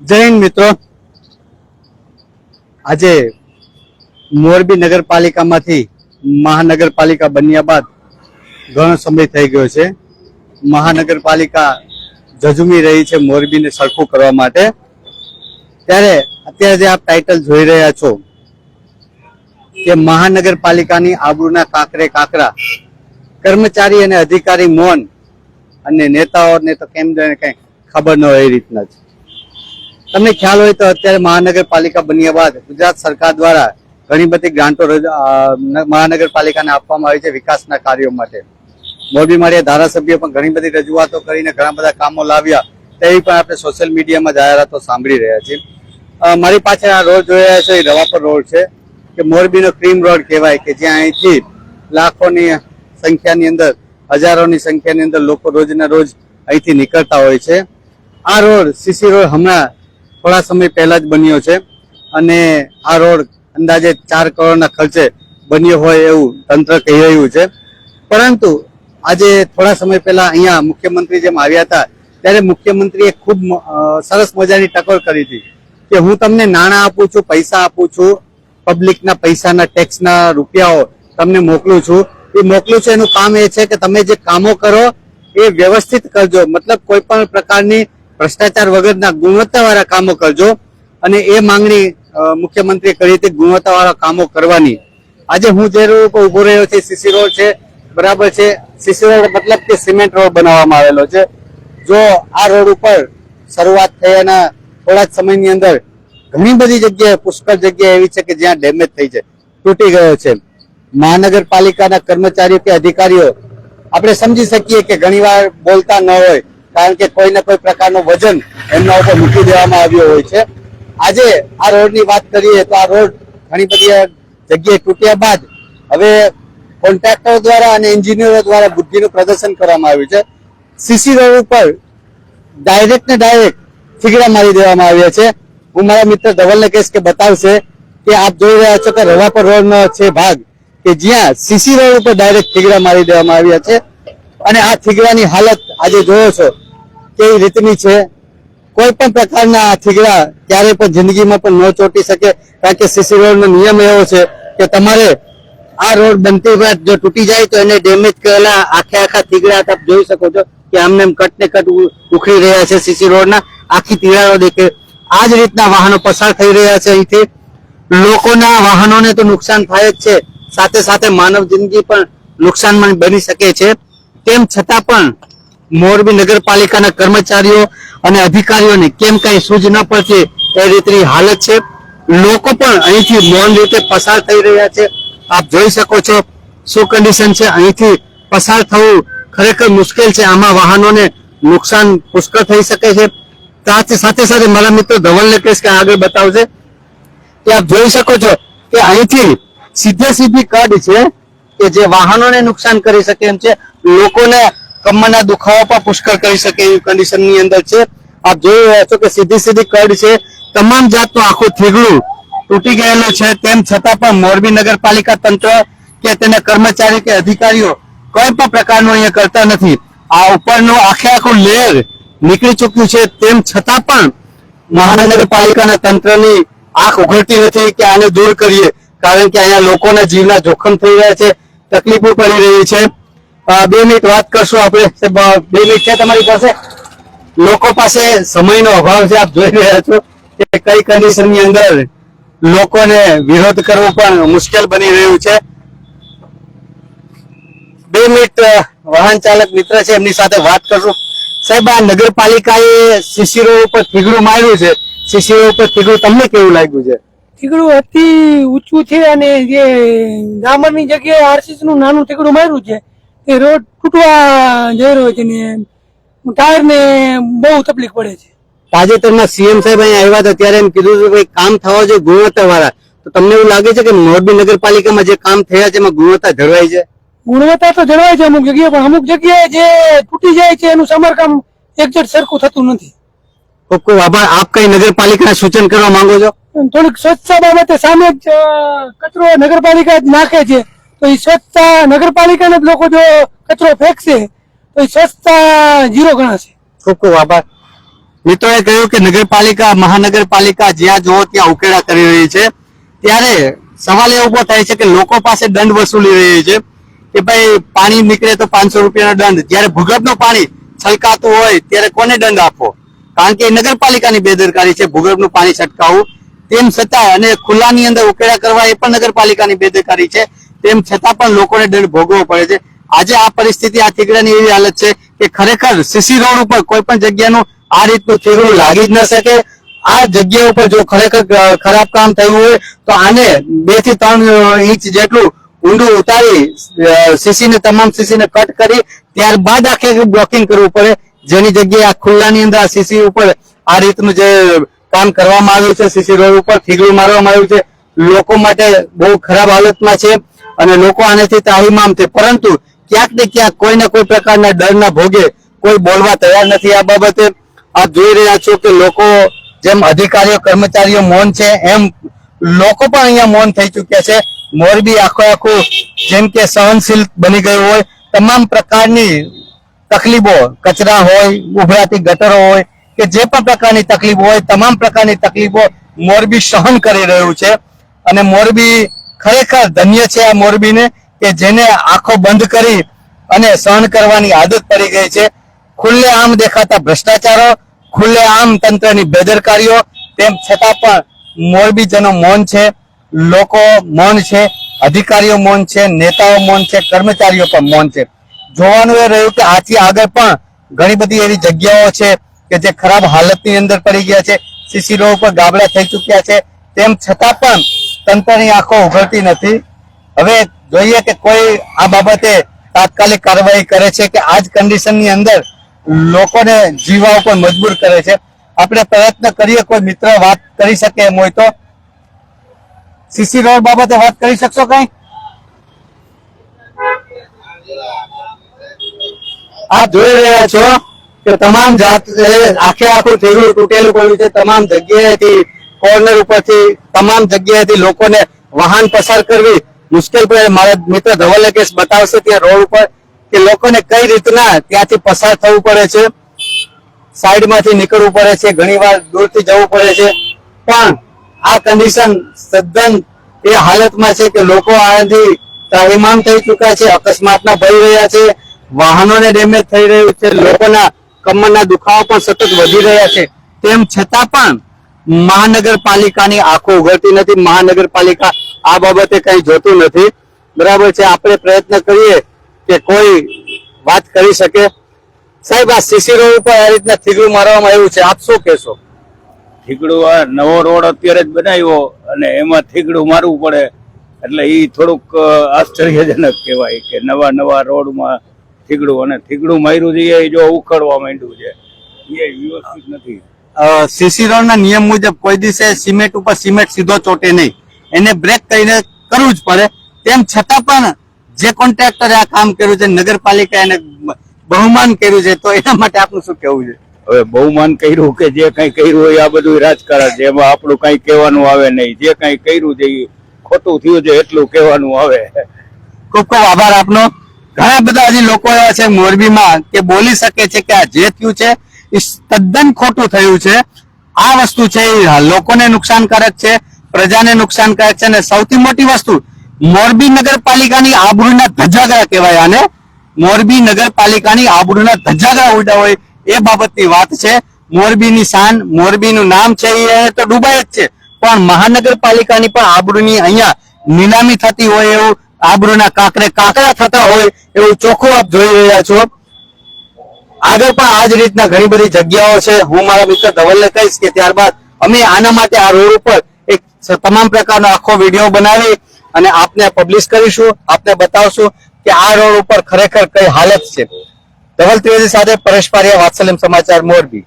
જય મિત્રો. આજે મોરબી નગરપાલિકામાંથી મહાનગરપાલિકા બન્યા બાદ ઘણો સમય થઈ ગયો છે. મહાનગરપાલિકા ઝઝુમી રહી છે મોરબીને સરખું કરવા માટે. ત્યારે અત્યારે જે આપ ટાઇટલ જોઈ રહ્યા છો કે મહાનગરપાલિકાની આબરૂના કાંકરે કાંકરા, કર્મચારી અને અધિકારી મૌન અને નેતાઓને તો કેમ જાણે કઈ ખબર ન હોય એ રીતના જ. તમને ખ્યાલ હોય તો અત્યારે મહાનગરપાલિકા બન્યા બાદ ગુજરાત સરકાર દ્વારા ઘણી બધી ગ્રાન્ટો મહાનગરપાલિકાને આપવામાં આવી છે વિકાસના કાર્યો માટે. મોરબી માળિયા ધારાસભ્ય પણ ઘણી બધી રજૂઆતો કરીને ઘણા બધા કામો લાવ્યા, તેવી પણ આપણે સોશિયલ મીડિયામાં જાહેરાતો સાંભળી રહ્યા છીએ. મારી પાસે આ રોડ જોઈ રહ્યા છે, એ રવાપર રોડ છે, કે મોરબીનો ક્રીમ રોડ કહેવાય કે જ્યાં અહીંથી લાખોની સંખ્યાની અંદર, હજારોની સંખ્યાની અંદર લોકો રોજના રોજ અહીંથી નીકળતા હોય છે. આ રોડ, સીસી રોડ હમણાં થોડા સમય પહેલા જ બન્યો છે. અને આ રોડ અંદાજે ચાર કરોડના ખર્ચે બન્યો હોય એવું તંત્ર કહી રહ્યું છે. પરંતુ આજે થોડા સમય પહેલા અહીંયા મુખ્યમંત્રી જેમ આવ્યા હતા, ત્યારે મુખ્યમંત્રીએ ખૂબ સરસ મજાની ટકોર કરી હતી કે હું તમને નાણાં આપું છું, પૈસા આપું છું, પબ્લિકના પૈસાના, ટેક્સના રૂપિયાઓ તમને મોકલું છું. એ મોકલું છું એનું કામ એ છે કે તમે જે કામો કરો એ વ્યવસ્થિત કરજો. મતલબ કોઈ પણ પ્રકારની ભ્રષ્ટાચાર વગરના ગુણવત્તાવાળા કામો કરજો અને એ માંગણી મુખ્યમંત્રીએ કરી હતી ગુણવત્તાવાળા કામો કરવાની. આજે હું જે રોડ ઉપર ઊભો રહ્યો છે સીસી રોડ છે, બરાબર છે. સીસી રોડ મતલબ કે સિમેન્ટ રોડ બનાવવામાં આવેલો છે. જો આ રોડ ઉપર શરૂઆત થયાના થોડા જ સમયની અંદર ઘણી બધી જગ્યાએ પુષ્કળ જગ્યા એવી છે કે જ્યાં ડેમેજ થઈ છે, તૂટી ગયો છે. મહાનગરપાલિકાના કર્મચારીઓ કે અધિકારીઓ, આપણે સમજી શકીએ કે ઘણીવાર બોલતા ન હોય કારણ કે કોઈને કોઈ પ્રકારનું વજન એમના ઉપર મૂકી દેવામાં આવ્યો હોય છે. આજે આ રોડની વાત કરીએ તો આ રોડ ઘણી બધી જગ્યાએ તૂટ્યા બાદ હવે કોન્ટ્રાક્ટર દ્વારા અને એન્જિનિયરો દ્વારા બુદ્ધિનું પ્રદર્શન કરવામાં આવ્યું છે. સીસી રોડ ઉપર ડાયરેક્ટ ને ડાયરેક્ટ ફીગડા મારી દેવામાં આવ્યા છે. હું મારા મિત્ર ધવલને કહીશ કે બતાવશે કે આપ જોઈ રહ્યા છો કે રવાપર રોડ નો છે ભાગ કે જ્યાં સીસી રોડ ઉપર ડાયરેક્ટ ફીગડા મારી દેવામાં આવ્યા છે. અને આ ફીગડાની હાલત આજે જોયો છો કેવી રીતની છે? કોઈ પણ પ્રકારના થીગડા ક્યારે પણ જિંદગીમાં પણ ન ચોંટી શકે. કારણ કે સીસી રોડ નો નિયમ એવો છે કે તમારે આ રોડ બનતી વાત જો તૂટી જાય તો એને ડેમેજ કરેલા આખે આખા થીગડા આપ જોઈ શકો છો કે આમને કટ ને કટ ઉખડી રહ્યા છે સીસી રોડના. આખી તિરાડો દેખે. આ જ રીતના વાહનો પસાર થઈ રહ્યા છે અહીંથી. લોકોના વાહનોને તો નુકસાન થાય જ છે. સાથે સાથે માનવ જિંદગી પણ નુકસાનમાં બની શકે છે. તેમ છતાં પણ મોરબી નગરપાલિકાના કર્મચારીઓ અને અધિકારીઓને કેમ કઈ સૂઝ ન પડતી એ રીતની હાલત છે. લોકો પણ અહીંથી મૌન રીતે પસાર થઈ રહ્યા છે. આપ જોઈ શકો છો શું કન્ડિશન છે. અહીંથી પસાર થવું ખરેખર મુશ્કેલ છે. આમાં વાહનોને નુકસાન પુષ્કળ થઈ શકે છે. સાથે સાથે સાથે મારા મિત્ર ધવલને કહીશ કે આગળ બતાવશે કે આપ જોઈ શકો છો કે અહીંથી સીધે સીધી કડ છે કે જે વાહનોને નુકસાન કરી શકે એમ છે. લોકોને કમરના દુખાવા પણ પુષ્કળ કરી શકે એવી કન્ડિશનની અંદર છે. આપ જોઈ રહ્યા છો કે સીધી સીધી કડ છે. તમામ જાતનું આખું થીગડું તૂટી ગયેલું છે. તેમ છતાં પણ મોરબી નગરપાલિકા તંત્ર કે તેના કર્મચારી કે અધિકારીઓ કોઈ પણ પ્રકારનું અહીંયા કરતા નથી. આ ઉપરનું આખે આખું લેયર નીકળી ચૂક્યું છે. તેમ છતાં પણ મહાનગરપાલિકાના તંત્રની આંખ ઉઘડતી નથી કે આને દૂર કરીએ. કારણ કે અહીંયા લોકોના જીવના જોખમ થઈ રહ્યા છે. તકલીફો પડી રહી છે. બે મિનિટ વાત કરશું આપણે. બે મિનિટ છે તમારી પાસે. લોકો પાસે સમયનો અભાવ છે, આપ જોઈ રહ્યા છો કે કઈ કન્ડિશનની અંદર લોકોને વિરોધ કરવો પણ મુશ્કેલ બની રહ્યું છે. બે મિનિટ વાહન ચાલક મિત્ર છે, એમની સાથે વાત કરશું. સાહેબ, આ નગરપાલિકાએ શિશિરો ઉપર ફીગડું માર્યું છે. શિશિરો ઉપર ફીગડું તમને કેવું લાગ્યું છે? ઠીકડું અતિ ઊંચું છે અને જે ડામરની જગ્યાએ આરસીસનું નાનું ઠીકડું માર્યું છે. એ રોડ તૂટવા જઈ રહ્યો છે ને ટાયર ને બહુ તકલીફ પડે છે. તાજેતરમાં સીએમ સાહેબ અહીંયા આવ્યા હતા ત્યારે એમ કીધું હતું કે કામ થવા જોઈએ ગુણવત્તા વાળા તો તમને એવું લાગે છે કે મોરબી નગરપાલિકામાં જે કામ થયા છે એમાં ગુણવત્તા જળવાઈ છે? ગુણવત્તા તો જળવાય છે અમુક જગ્યાએ પણ અમુક જગ્યાએ જે તૂટી જાય છે એનું સમારકામ એકજટ સરખું થતું નથી. ખૂબ ખૂબ આભાર. આપ કઈ નગરપાલિકાને સૂચન કરવા માંગો છો? થોડીક સ્વચ્છતા બાબતે સામે જ કચરો નગરપાલિકા જ નાખે છે. તો એ સ્વચ્છતા નગરપાલિકાને લોકો જો કચરો ફેંકશે, તો એ સ્વચ્છતા ઝીરો ગણાશે. ખૂબ ખૂબ આભાર. મિત્રોએ કહ્યું કે નગરપાલિકા, મહાનગરપાલિકા જ્યાં જુઓ ત્યાં ઉકેડા કરી રહી છે. ત્યારે સવાલ એ ઊભો થાય છે કે લોકો પાસે દંડ વસૂલી રહી છે કે ભાઈ પાણી નીકળે તો પાંચસો રૂપિયાનો દંડ. જ્યારે ભૂગર્ભનું પાણી છલકાતું હોય ત્યારે કોને દંડ આપવો? કારણ કે નગરપાલિકાની બેદરકારી છે, ભૂગર્ભનું પાણી છટકાવવું. તેમ છતાં અને ખુલ્લાની અંદર ઉકેડા કરવા એ પણ નગરપાલિકાની બેદરકારી છે. તેમ છતાં પણ લોકોને દંડ ભોગવવો પડે છે. આજે આ પરિસ્થિતિ, આ થીગડાની એવી હાલત છે કે ખરેખર સીસી રોડ ઉપર કોઈ પણ જગ્યાનું આ રીતનું થીગડું લાગી જ ન શકે. આ જગ્યા ઉપર જો ખરેખર ખરાબ કામ થયું હોય, તો આને બેથી ત્રણ ઇંચ જેટલું ઊંડું ઉતારી સીસીને, તમામ સીસીને કટ કરી, ત્યારબાદ આખે બ્લોકિંગ કરવું પડે. જેની જગ્યાએ આ ખુલ્લાની અંદર આ સીસી ઉપર આ રીતનું જે કામ કરવામાં આવ્યું છે, સીસી રોડ ઉપર થીગડું મારવામાં આવ્યું છે, લોકો માટે બહુ ખરાબ હાલતમાં છે. અને લોકો આનેથી તાહીમામ છે પરંતુ ક્યાંક ને ક્યાંક કોઈ ને કોઈ પ્રકારના ડરના ભોગે કોઈ બોલવા તૈયાર નથી. આ બાબતે આપ જોઈ રહ્યા છો કે લોકો જેમ અધિકારીઓ, કર્મચારીઓ મૌન છે, એમ લોકો પણ અહીંયા મૌન થઈ ચુક્યા છે. મોરબી આખો આખું જેમ કે સહનશીલ બની ગયું હોય, તમામ પ્રકારની તકલીફો, કચરા હોય, ઉભરાતી ગટરો હોય, કે જે પણ પ્રકારની તકલીફ હોય, તમામ પ્રકારની તકલીફો મોરબી સહન કરી રહ્યું છે. અને મોરબી ખરેખર ધન્ય છે આ મોરબીને કે જેને આંખો બંધ કરી અને સહન કરવાની આદત પડી ગઈ છે. ખુલ્લે આમ દેખાતા ભ્રષ્ટાચારો, ખુલ્લે આમ તંત્રની બેદરકારીઓ, તેમ છતાં પણ મોરબીજનો મૌન છે, લોકો મૌન છે, અધિકારીઓ મૌન છે, નેતાઓ મૌન છે, કર્મચારીઓ પણ મૌન છે. જોવાનું એ રહ્યું કે આથી આગળ પણ ઘણી બધી એવી જગ્યાઓ છે કે જે ખરાબ હાલતની અંદર પડી ગયા છે. સીસી રોડ પર ગાબડા થઈ ચૂક્યા છે. તેમ છતાં પણ તંત્રની આંખો ઉઘડતી નથી. હવે જોઈએ કે કોઈ આ બાબતે તાત્કાલિક કાર્યવાહી કરે છે કે આ જ કન્ડિશનની અંદર લોકોને જીવવા ઉપર મજબૂર કરે છે. આપણે પ્રયત્ન કરીએ, કોઈ મિત્ર વાત કરી શકે એમ હોય તો. સીસી રોડ બાબતે વાત કરી શકશો કઈ? આપ જોઈ રહ્યા છો કે તમામ જાત આખે આખું થયેલું તૂટેલું પડ્યું છે, તમામ જગ્યાએથી કોર્નર ઉપરથી તમામ જગ્યાએથી લોકોને વાહન પસાર કરવી મુશ્કેલ પડે. મારા મિત્ર ધવલ કેસ બતાવશે ત્યાં રોડ ઉપર કે લોકોને કઈ રીતના ત્યાંથી પસાર થવું પડે છે. સાઈડમાંથી નીકળવું પડે છે. ઘણીવાર દૂરથી જવું પડે છે. પણ આ કન્ડિશન સદન એ હાલતમાં છે કે લોકો આનાથી ત્રાહિમામ થઈ ચૂક્યા છે અકસ્માતના ભય રહ્યા છે. વાહનોને ડેમેજ થઈ રહ્યું છે. લોકોના કમરના દુખાવા પણ સતત વધી રહ્યા છે. તેમ છતાં પણ મહાનગરપાલિકાની આંખો ઉઘડતી નથી, મહાનગરપાલિકા આ બાબતે કઈ જોતું નથી. બરાબર છે, આપણે પ્રયત્ન કરીએ કે કોઈ વાત કરી શકે. સાહેબ, આ સીસી રોડ ઉપર આ રીતના થીગડું મારવામાં આવ્યું છે, આપ શું કહેશો? થીગડું આ નવો રોડ અત્યારે જ બનાવ્યો અને એમાં થીગડું મારવું પડે. એટલે એ થોડુંક આશ્ચર્યજનક કહેવાય કે નવા નવા રોડમાં થીગડું, અને થીગડું માર્યું છે, એ જો ઉખડવા માંડ્યું છે, એ વ્યવસ્થિત નથી. સીસી રોડના નિયમ મુજબ કોઈ દિવસે સિમેન્ટ ઉપર સિમેન્ટ સીધો ચોટે નહીં. એને બ્રેક કરીને કરવું જ પડે. તેમ છતાં પણ જે કોન્ટ્રાક્ટરે આ કામ કર્યું છે નગરપાલિકા એને બહુમાન કર્યું છે તો એના માટે આપનું શું કહેવું છે? હવે બહુમાન કર્યું કે જે કઈ કર્યું હોય આ બધું રાજકારણ છે. એમાં આપણું કઈ કહેવાનું આવે નહીં. જે કઈ કર્યું છે ખોટું થયું છે એટલું કહેવાનું આવે. ખૂબ ખૂબ આભાર આપનો. ઘણા બધા હજી લોકો એવા છે મોરબીમાં કે બોલી શકે છે કે આ જે થયું છે તદ્દન ખોટું થયું છે. આ વસ્તુ છે લોકોને નુકસાનકારક છે, પ્રજાને નુકસાનકારક છે અને સૌથી મોટી વસ્તુ, મોરબી નગરપાલિકાની આબરૂના ધજાગરા કહેવાય આને. મોરબી નગરપાલિકાની આબરૂના ધજાગરા ઉડા હોય એ બાબતની વાત છે. મોરબીની શાન, મોરબીનું નામ છે એ તો ડૂબાય જ છે. પણ મહાનગરપાલિકાની પણ આબરૂની અહીંયા નીલામી થતી હોય એવું, આબરૂના કાંકરે કાંકરા થતા હોય એવું ચોખ્ખું આપ જોઈ રહ્યા છો. આગળ પણ આ જ રીતના ઘણી બધી જગ્યાઓ છે. હું મારા મિત્ર ધવલને કહીશ કે ત્યારબાદ અમે આના માટે આ રોડ ઉપર એક તમામ પ્રકારનો આખો વીડિયો બનાવી અને આપને પબ્લિશ કરીશું. આપને બતાવશું કે આ રોડ ઉપર ખરેખર કઈ હાલત છે. ધવલ ત્રિવેદી સાથે પરેશ પારિયા, વાત્સલ્યમ સમાચાર મોરબી.